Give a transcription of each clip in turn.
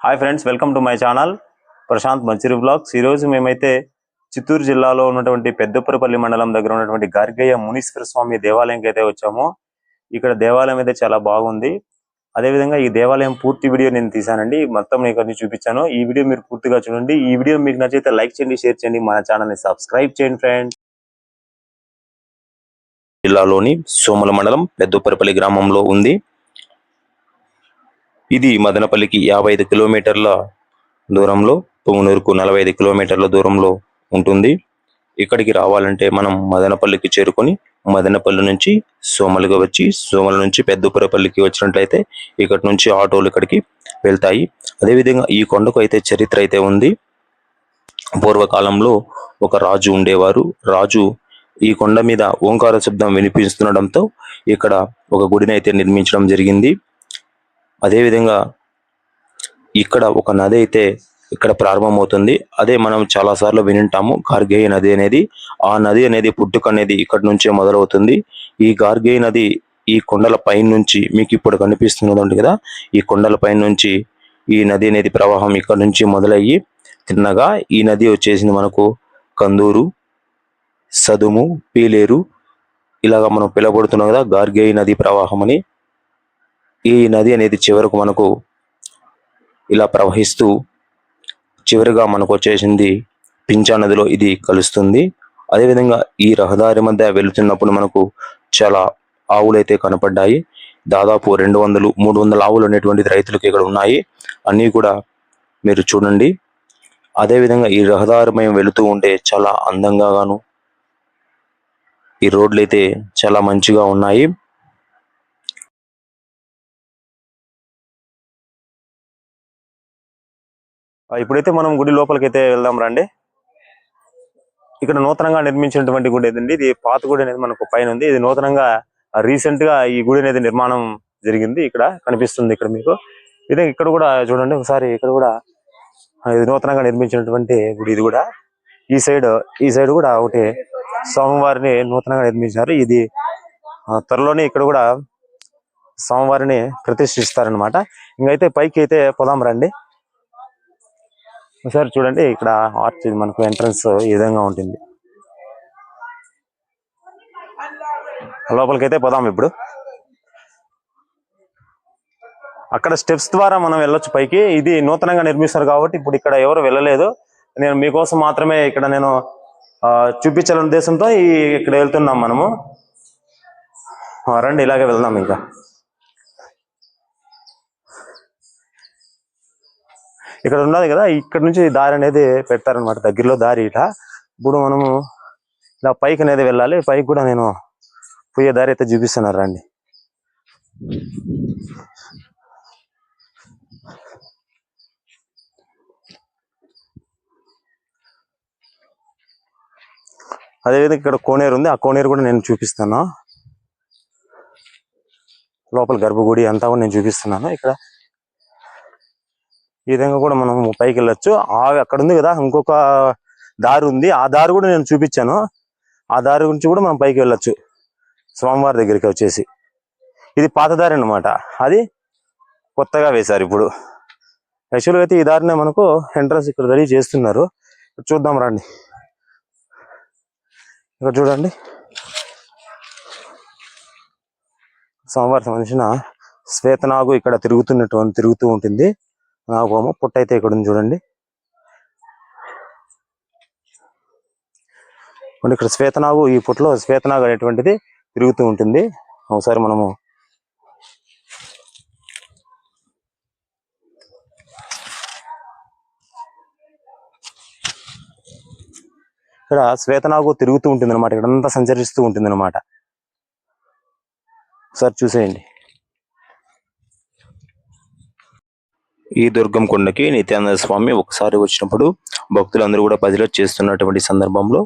Hi friends welcome to my channel Prashant Manchiri blogs ఈ రోజు మేమైతే చిత్తూరు జిల్లాలో ఉన్నటువంటి పెద్దపురపల్లి మండలం దగ్గర ఉన్నటువంటి గార్గయ్య మునీశ్వర స్వామి దేవాలయంకి అయితే వచ్చాము. ఇక్కడ దేవాలయం అయితే చాలా బాగుంది. అదే విధంగా ఈ దేవాలయం పూర్తి వీడియో నేను తీశానండి. మొత్తం నేను అన్ని చూపించాను. ఈ వీడియో మీరు పూర్తిగా చూడండి. ఈ వీడియో మీకు నచ్చితే లైక్ చేయండి షేర్ చేయండి మన ఛానల్ని సబ్స్క్రైబ్ చేయండి ఫ్రెండ్స్ జిల్లాలోని సోముల మండలం పెద్దపరిపల్లి గ్రామంలో ఉంది. ఇది మదనపల్లికి యాభై ఐదు కిలోమీటర్ల దూరంలో పుంగనూరుకు నలభై ఐదు కిలోమీటర్ల దూరంలో ఉంటుంది. ఇక్కడికి రావాలంటే మనం మదనపల్లికి చేరుకొని మదనపల్లి నుంచి సోమలుగా వచ్చి సోమల నుంచి పెద్దపురపల్లికి వచ్చినట్లయితే ఇక్కడి నుంచి ఆటోలు ఇక్కడికి వెళ్తాయి. అదేవిధంగా ఈ కొండకు అయితే చరిత్ర అయితే ఉంది. పూర్వకాలంలో ఒక రాజు ఉండేవారు. రాజు ఈ కొండ మీద ఓంకార శబ్దం వినిపిస్తుండడంతో ఇక్కడ ఒక గుడిని అయితే నిర్మించడం జరిగింది. అదేవిధంగా ఇక్కడ ఒక నది అయితే ఇక్కడ ప్రారంభమవుతుంది. అదే మనం చాలా సార్లు వినింటాము గార్గేయ నది అనేది. ఆ నది అనేది పుట్టుక అనేది ఇక్కడ నుంచే మొదలవుతుంది. ఈ గార్గేయ నది ఈ కొండల పైన నుంచి మీకు ఇప్పుడు కనిపిస్తున్నది కదా. ఈ కొండల పైన నుంచి ఈ నది అనేది ప్రవాహం ఇక్కడ నుంచి మొదలయ్యి తిన్నగా ఈ నది వచ్చేసింది మనకు కందూరు సదుము పీలేరు. ఇలాగా మనం పిలబడుతున్నాం కదా గార్గేయ నది ప్రవాహం అని. ఈ నది అనేది చివరకు మనకు ఇలా ప్రవహిస్తూ చివరిగా మనకు వచ్చేసింది పించా నదిలో ఇది కలుస్తుంది. అదేవిధంగా ఈ రహదారి మధ్య వెళుతున్నప్పుడు మనకు చాలా ఆవులైతే కనపడ్డాయి. దాదాపు రెండు వందలు మూడు వందల ఆవులు అనేటువంటి రైతులకు ఇక్కడ ఉన్నాయి. అన్నీ కూడా మీరు చూడండి. అదేవిధంగా ఈ రహదారి మేము వెళుతూ ఉంటే చాలా అందంగా గాను ఈ రోడ్లు అయితే చాలా మంచిగా ఉన్నాయి. ఇప్పుడైతే మనం గుడి లోపలికి అయితే వెళ్దాం రండి. ఇక్కడ నూతనంగా నిర్మించినటువంటి గుడి ఏదండి? ఇది పాత గుడి అనేది మనకు పైన ఉంది. ఇది నూతనంగా రీసెంట్గా ఈ గుడి అనేది నిర్మాణం జరిగింది. ఇక్కడ కనిపిస్తుంది ఇక్కడ మీకు. ఇదే ఇక్కడ కూడా చూడండి ఒకసారి ఇక్కడ కూడా ఇది నూతనంగా నిర్మించినటువంటి గుడి ఇది కూడా. ఈ సైడ్ ఈ సైడ్ కూడా ఒకటి స్వామివారిని నూతనంగా నిర్మించారు ఇది త్వరలోనే ఇక్కడ కూడా స్వామివారిని ప్రతిష్ఠిస్తారనమాట ఇంకైతే పైకి అయితే పొలం రండి. ఒకసారి చూడండి ఇక్కడ ఆర్చ్ ఇది మనకు ఎంట్రన్స్ ఈ విధంగా ఉంటుంది. లోపలికి అయితే పోదాం ఇప్పుడు. అక్కడ స్టెప్స్ ద్వారా మనం వెళ్ళొచ్చు పైకి. ఇది నూతనంగా నిర్మిస్తారు కాబట్టి ఇప్పుడు ఇక్కడ ఎవరు వెళ్ళలేదు. నేను మీకోసం మాత్రమే ఇక్కడ నేను చూపించాలనే ఉద్దేశంతో ఈ ఇక్కడ వెళ్తున్నాం మనము. రండి ఇలాగే వెళ్దాం ఇంకా. ఇక్కడ ఉన్నది కదా ఇక్కడ నుంచి దారి అనేది పెడతారనమాట దగ్గరలో దారి ఇట ఇప్పుడు మనము ఇలా పైకి అనేది వెళ్ళాలి పైకి కూడా నేను పోయే దారి అయితే చూపిస్తున్నారు రండి. అదేవిధంగా ఇక్కడ కోనేరు ఉంది ఆ కోనేరు కూడా నేను చూపిస్తాను లోపల గర్భగుడి అంతా కూడా నేను చూపిస్తున్నాను ఇక్కడ ఈ విధంగా కూడా మనం పైకి వెళ్ళొచ్చు అక్కడ ఉంది కదా ఇంకొక దారి ఉంది. ఆ దారి కూడా నేను చూపించాను. ఆ దారి గురించి కూడా మనం పైకి వెళ్ళొచ్చు స్వామివారి దగ్గరికి వచ్చేసి. ఇది పాత దారి అన్నమాట. అది కొత్తగా వేశారు ఇప్పుడు. యాక్చువల్గా అయితే ఈ దారినే మనకు ఎంట్రన్స్ ఇక్కడ రెడీ చేస్తున్నారు. చూద్దాం రండి. ఇక్కడ చూడండి. సోమవారం సంబంధించిన శ్వేతనాగు ఇక్కడ తిరుగుతున్నటువంటి తిరుగుతూ ఉంటుంది. నాగోమ పుట్ట అయితే ఇక్కడ ఉంది చూడండి ఇక్కడ శ్వేతనాగు ఈ పుట్టలో శ్వేతనాగు అనేటువంటిది తిరుగుతూ ఉంటుంది. ఒకసారి మనము ఇక్కడ శ్వేతనాగు తిరుగుతూ ఉంటుంది అనమాట ఇక్కడంతా సంచరిస్తూ ఉంటుంది అనమాట ఒకసారి చూసేయండి. ఈ దుర్గం కొండకి నిత్యానంద స్వామి ఒకసారి వచ్చినప్పుడు భక్తులందరూ కూడా బదిలీ చేస్తున్నటువంటి సందర్భంలో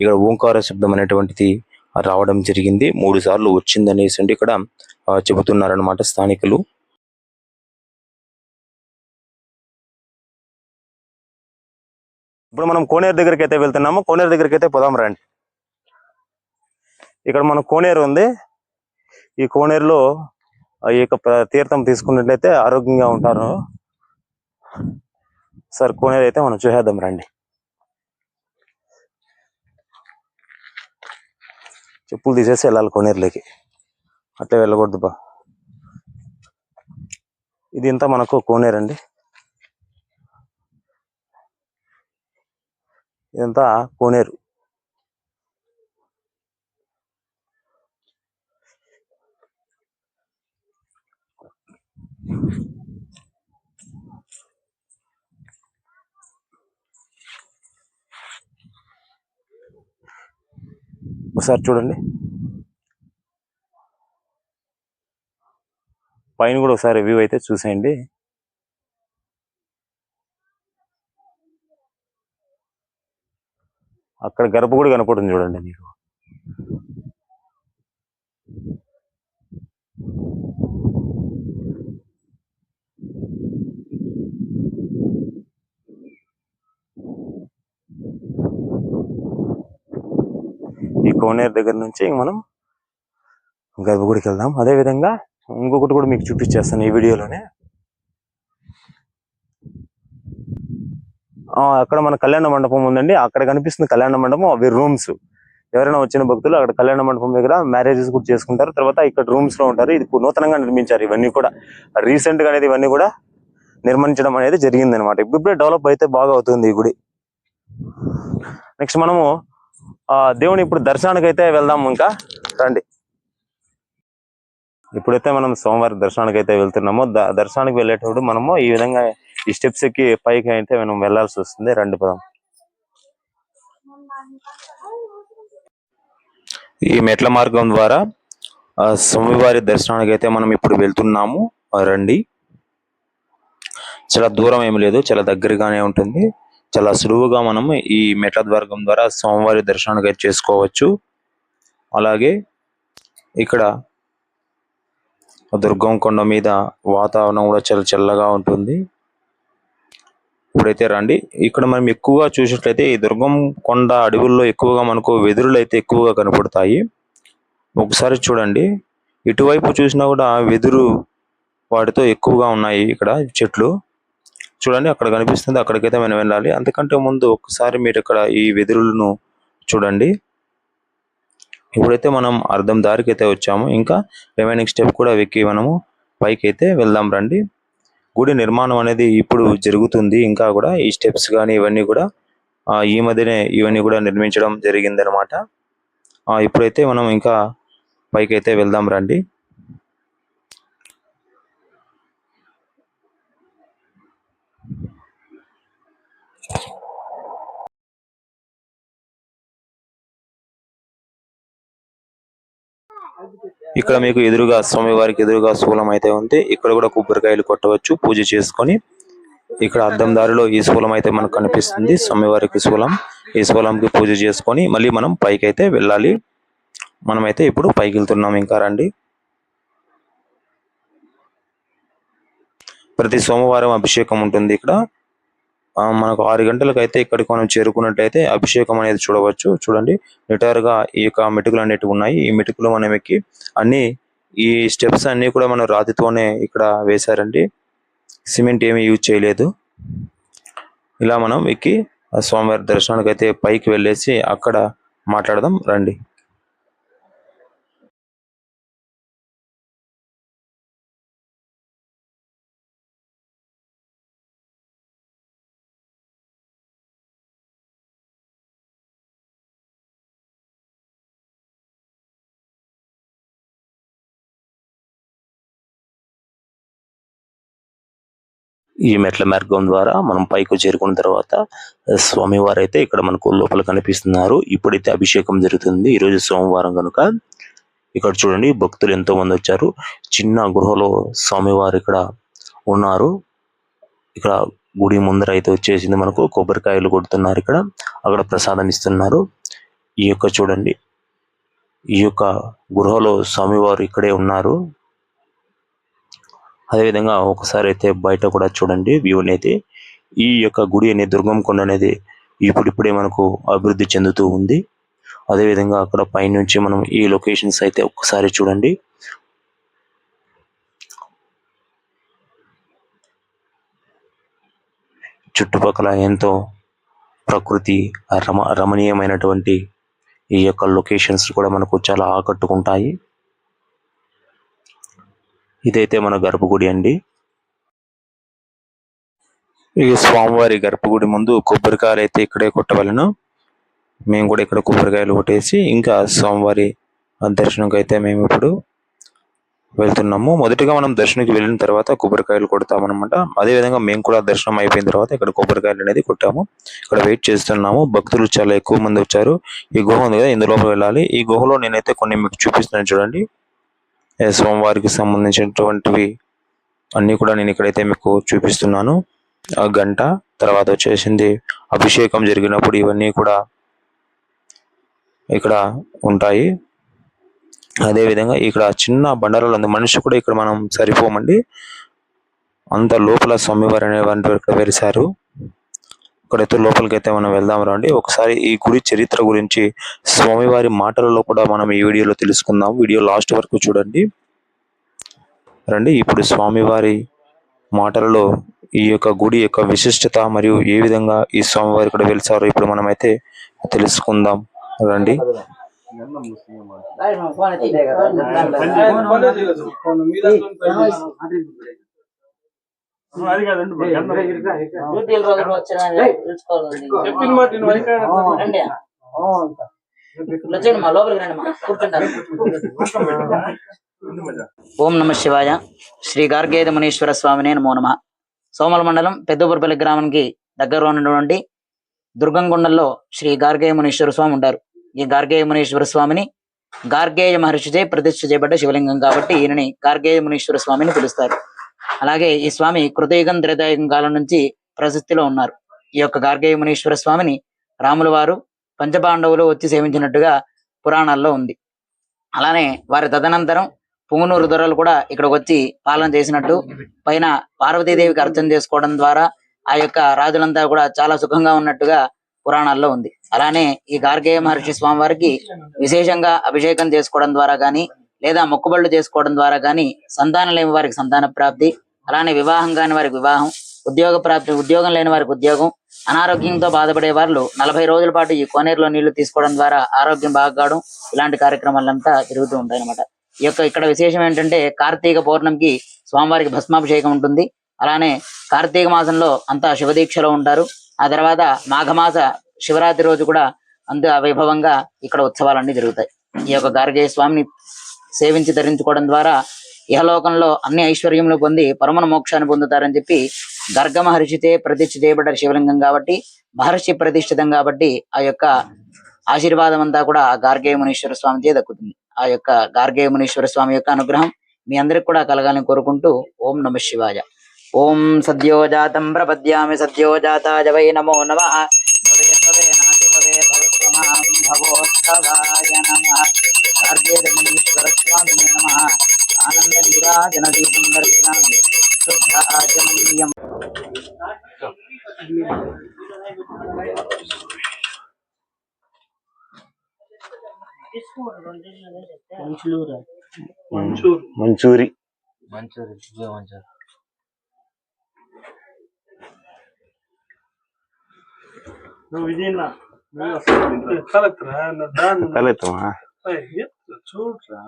ఇక్కడ ఓంకార శబ్దం అనేటువంటిది రావడం జరిగింది. మూడు సార్లు వచ్చిందనేసి ఇక్కడ ఆ, చెబుతున్నారన్నమాట స్థానికులు. ఇప్పుడు మనం కోనేరు దగ్గరికి అయితే వెళ్తున్నాము. కోనేరు దగ్గరికి అయితే పోదాం రండి. ఇక్కడ మన కోనేరు ఉంది. ఈ కోనేరులో ఈ యొక్క తీర్థం తీసుకున్నట్లయితే ఆరోగ్యంగా ఉంటారు. సార్ కోనేరు అయితే మనం చూసేద్దాం రండి. చెప్పులు తీసేసి వెళ్ళాలి కోనేరులోకి. అట్లే వెళ్ళకూడదు బా ఇది ఇంత మనకు కోనేరు అండి ఇదంతా కోనేరు. ఒకసారి చూడండి. పైన కూడా ఒకసారి వ్యూ అయితే చూసేయండి. అక్కడ గర్భ కూడా కనపడుతుంది చూడండి మీకు. కోనేరు దగ్గర నుంచి మనం గర్భగుడికి వెళ్దాం. అదే విధంగా ఇంకొకటి కూడా మీకు చూపించేస్తాను ఈ వీడియోలోనే. ఆ, అక్కడ మన కళ్యాణ మండపం ఉందండి. అక్కడ కనిపిస్తుంది కళ్యాణ మండపం. అవి రూమ్స్. ఎవరైనా వచ్చిన భక్తులు అక్కడ కళ్యాణ మండపం దగ్గర మ్యారేజెస్ కూడా చేసుకుంటారు. తర్వాత ఇక్కడ రూమ్స్లో ఉంటారు. ఇది నూతనంగా నిర్మించారు ఇవన్నీ కూడా. రీసెంట్గా అనేది ఇవన్నీ కూడా నిర్మించడం అనేది జరిగింది అనమాట ఇప్పుడే డెవలప్ అయితే బాగా అవుతుంది ఈ గుడి. నెక్స్ట్ మనము దేవుని ఇప్పుడు దర్శనానికి అయితే వెళ్దాం ఇంకా. రండి. ఇప్పుడైతే మనం సోమవారం దర్శనానికి అయితే వెళ్తున్నామో దర్శనానికి వెళ్ళేటప్పుడు మనము ఈ విధంగా ఈ స్టెప్స్ ఎక్కి పైకి అయితే మనం వెళ్ళాల్సి వస్తుంది. రండి పదం. ఈ మెట్ల మార్గం ద్వారా స్వామివారి దర్శనానికి అయితే మనం ఇప్పుడు వెళ్తున్నాము. రండి. చాలా దూరం ఏమి లేదు. చాలా దగ్గరగానే ఉంటుంది. చాలా సులువుగా మనం ఈ మెట్ల ద్వారకం ద్వారా స్వామివారి దర్శనానికి చేసుకోవచ్చు. అలాగే ఇక్కడ దుర్గం కొండ మీద వాతావరణం కూడా చాలా చల్లగా ఉంటుంది. ఇప్పుడైతే రండి. ఇక్కడ మనం ఎక్కువగా చూసినట్లయితే ఈ దుర్గం కొండ అడవుల్లో ఎక్కువగా మనకు వెదురులు అయితే ఎక్కువగా కనపడతాయి. ఒకసారి చూడండి. ఇటువైపు చూసినా కూడా వెదురు వాటితో ఎక్కువగా ఉన్నాయి ఇక్కడ చెట్లు. చూడండి అక్కడ కనిపిస్తుంది అక్కడికైతే మనం వెళ్ళాలి. అంతకంటే ముందు ఒకసారి మీరు ఇక్కడ ఈ వెదురులను చూడండి. ఇప్పుడైతే మనం అర్థం దారికి అయితే వచ్చాము. ఇంకా రిమైనింగ్ స్టెప్ కూడా వెక్కి మనము పైకి అయితే వెళ్దాం రండి. గుడి నిర్మాణం అనేది ఇప్పుడు జరుగుతుంది. ఇంకా కూడా ఈ స్టెప్స్ కానీ ఇవన్నీ కూడా ఈ మధ్యనే ఇవన్నీ కూడా నిర్మించడం జరిగిందనమాట ఇప్పుడైతే మనం ఇంకా పైకి అయితే వెళ్దాం రండి. ఇక్కడ మీకు ఎదురుగా స్వామివారికి ఎదురుగా శూలం అయితే ఉంది. ఇక్కడ కూడా కొబ్బరికాయలు కొట్టవచ్చు పూజ చేసుకొని. ఇక్కడ అద్దం దారిలో ఈ శూలం అయితే మనకు కనిపిస్తుంది స్వామివారికి శూలం. ఈ శూలంకి పూజ చేసుకొని మళ్ళీ మనం పైకి అయితే వెళ్ళాలి. మనమైతే ఇప్పుడు పైకి వెళ్తున్నాం ఇంకా రండి. ప్రతి సోమవారం అభిషేకం ఉంటుంది ఇక్కడ. ఆ, మనకు ఆరు గంటలకు అయితే ఇక్కడికి మనం చేరుకున్నట్టయితే అభిషేకం అనేది చూడవచ్చు. చూడండి నిటారుగా ఈ యొక్క మెటుకులు అనేటివి ఉన్నాయి. ఈ మెటుకులు మనం ఎక్కి అన్ని ఈ స్టెప్స్ అన్ని కూడా మనం రాతితోనే ఇక్కడ వేశారండి. సిమెంట్ ఏమీ యూజ్ చేయలేదు. ఇలా మనం ఎక్కి స్వామివారి దర్శనానికి అయితే పైకి వెళ్ళేసి అక్కడ మాట్లాడదాం. రండి. ఈ మెట్ల మార్గం ద్వారా మనం పైకి చేరుకున్న తర్వాత స్వామివారు అయితే ఇక్కడ మనకు లోపల కనిపిస్తున్నారు. ఇప్పుడైతే అభిషేకం జరుగుతుంది. ఈ రోజు సోమవారం కనుక ఇక్కడ చూడండి భక్తులు ఎంతో మంది వచ్చారు. చిన్న గృహలో స్వామివారు ఇక్కడ ఉన్నారు. ఇక్కడ గుడి ముందర అయితే వచ్చేసింది మనకు. కొబ్బరికాయలు కొడుతున్నారు ఇక్కడ. అక్కడ ప్రసాదం ఇస్తున్నారు. ఈ యొక్క చూడండి ఈ యొక్క గృహలో స్వామివారు ఇక్కడే ఉన్నారు. అదేవిధంగా ఒకసారి అయితే బయట కూడా చూడండి వ్యూ అయితే ఈ యొక్క గుడి అనేది దుర్గం కొండ అనేది ఇప్పుడిప్పుడే మనకు అభివృద్ధి చెందుతూ ఉంది. అదేవిధంగా అక్కడ పైనుంచి మనం ఈ లొకేషన్స్ అయితే ఒకసారి చూడండి. చుట్టుపక్కల ఎంతో ప్రకృతి రమ రమణీయమైనటువంటి ఈ యొక్క లొకేషన్స్ కూడా మనకు చాలా ఆకట్టుకుంటాయి. ఇదైతే మన గర్భగుడి అండి. ఈ స్వామివారి గర్భగుడి ముందు కొబ్బరికాయలు అయితే ఇక్కడే కొట్టవలను. మేము కూడా ఇక్కడ కొబ్బరికాయలు కొట్టేసి ఇంకా స్వామివారి దర్శనంకి అయితే మేము ఇప్పుడు వెళ్తున్నాము. మొదటిగా మనం దర్శనంకి వెళ్ళిన తర్వాత కొబ్బరికాయలు కొడతామన్నమాట. అదే విధంగా మేము కూడా దర్శనం అయిపోయిన తర్వాత ఇక్కడ కొబ్బరికాయలు అనేది కొట్టాము. ఇక్కడ వెయిట్ చేస్తున్నాము. భక్తులు చాలా ఎక్కువ మంది వచ్చారు. ఈ గుహ ఉంది కదా ఇందులోపల వెళ్ళాలి. ఈ గుహలో నేనైతే కొన్ని మీకు చూపిస్తున్నాను చూడండి. ఏ సోమవారికి సంబంధించినటువంటివి అన్నీ కూడా నేను ఇక్కడైతే మీకు చూపిస్తున్నాను. ఆ గంట తర్వాత వచ్చేసింది. అభిషేకం జరిగినప్పుడు ఇవన్నీ కూడా ఇక్కడ ఉంటాయి. అదే విధంగా ఇక్కడ చిన్న బండరాలు ఉంది. మనిషి కూడా ఇక్కడ మనం సరిపోమండి. అంత లోపల స్వామివారి అనేవారు ఇక్కడ వెలిసారు ఇక్కడైతే లోపలికి అయితే మనం వెళ్దాం రండి ఒకసారి ఈ గుడి చరిత్ర గురించి స్వామివారి మాటలలో కూడా మనం ఈ వీడియోలో తెలుసుకుందాం వీడియో లాస్ట్ వరకు చూడండి రండి ఇప్పుడు స్వామివారి మాటలలో ఈ యొక్క గుడి యొక్క విశిష్టత మరియు ఏ విధంగా ఈ స్వామివారి ఇక్కడ వెలిసారో ఇప్పుడు మనమైతే తెలుసుకుందాం రండి అది కాదండి ఇప్పుడు గంధం. డ్యూటీల రోజులు వచ్చిన తెలుసుకోవాలి చెప్పిన మాట విను, మరి ఇక్కడ రండి. ఇట్లా వచ్చేయండి మా లోపలికి రండి మా కూర్చుంటారు. ఓం నమ శివాయ. శ్రీ గార్గేద మునీశ్వర స్వామినే నమో నమ. సోమల మండలం పెద్దపూరపల్లి గ్రామానికి దగ్గరలో ఉన్నటువంటి దుర్గంకొండల్లో శ్రీ గార్గేయ మునీశ్వర స్వామి ఉంటారు. ఈ గార్గేయ మునీశ్వర స్వామిని గార్గేయ మహర్షిచే ప్రతిష్ఠ చేయబడ్డ శివలింగం కాబట్టి ఈయనని గార్గేయ మునీశ్వర స్వామిని పిలుస్తారు. అలాగే ఈ స్వామి కృతయుగం త్రేతాయుగం కాలం నుంచి ప్రసిద్ధిలో ఉన్నారు. ఈ యొక్క గార్గేయ మునీశ్వర స్వామిని రాముల వారు పంచపాండవులు వచ్చి సేవించినట్టుగా పురాణాల్లో ఉంది. అలానే వారి తదనంతరం పుంగునూరు దొరలు కూడా ఇక్కడికి వచ్చి పాలన చేసినట్టు పైన పార్వతీదేవికి అర్చన చేసుకోవడం ద్వారా ఆ యొక్క రాజులంతా కూడా చాలా సుఖంగా ఉన్నట్టుగా పురాణాల్లో ఉంది. అలానే ఈ గార్గేయ మహర్షి స్వామి వారికి విశేషంగా అభిషేకం చేసుకోవడం ద్వారా గాని లేదా మొక్కుబళ్ళు చేసుకోవడం ద్వారా కానీ సంతానం లేని వారికి సంతాన ప్రాప్తి అలానే వివాహం కాని వారికి వివాహం ఉద్యోగ ప్రాప్తి ఉద్యోగం లేని వారికి ఉద్యోగం అనారోగ్యంతో బాధపడే వాళ్ళు నలభై రోజుల పాటు ఈ కోనేరులో నీళ్ళు తీసుకోవడం ద్వారా ఆరోగ్యం బాగా ఇలాంటి కార్యక్రమాలంతా జరుగుతూ ఉంటాయి అనమాట ఈ యొక్క ఇక్కడ విశేషం ఏంటంటే కార్తీక పౌర్ణమికి స్వామివారికి భస్మాభిషేకం ఉంటుంది. అలానే కార్తీక మాసంలో అంతా శివదీక్షలో ఉంటారు. ఆ తర్వాత మాఘమాస శివరాత్రి రోజు కూడా అంత వైభవంగా ఇక్కడ ఉత్సవాలన్నీ జరుగుతాయి. ఈ యొక్క గార్గేయ స్వామిని సేవించి ధరించుకోవడం ద్వారా ఇహలోకంలో అన్ని ఐశ్వర్యములు పొంది పరమన మోక్షాన్ని పొందుతారని చెప్పి గర్గ మహర్షితే ప్రతిష్ఠ చేయబడ్డ శివలింగం కాబట్టి మహర్షి ప్రతిష్ఠితం కాబట్టి ఆ యొక్క ఆశీర్వాదం అంతా కూడా ఆ గార్గేయ మునీశ్వర స్వామిచే దక్కుతుంది. ఆ యొక్క గార్గేయ మునీశ్వర స్వామి యొక్క అనుగ్రహం మీ అందరికి కూడా కలగాలని కోరుకుంటూ ఓం నమ శివాయ. ఓం సద్యోజాతం ప్రపద్యామి సద్యోజాతాయ వై నమో నమ. భవే ఆనంద నీరాజన దీపం దర్శయామి శుద్ధ ఆచమనీయం మంచూరు. మంచూరి నువ్వు విజయనా నువ్వు చూడరా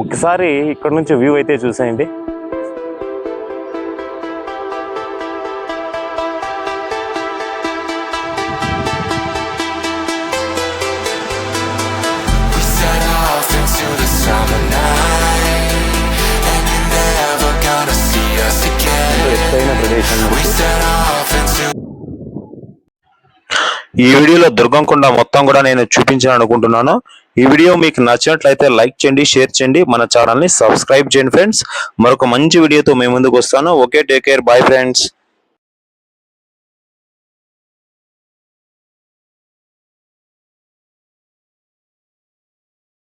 ఒకసారి ఇక్కడ నుంచి వ్యూ అయితే చూసేయండి. ఈ వీడియోలో దుర్గం కొండ మొత్తం కూడా నేను చూపించాలని అనుకుంటున్నాను. ఈ వీడియో మీకు నచ్చినట్లయితే లైక్ చేయండి షేర్ చేయండి. మన ఛానల్ని సబ్స్క్రైబ్ చేయండి ఫ్రెండ్స్. మరొక మంచి వీడియోతో మేము ముందుకు వస్తాను. Okay take care. Bye friends.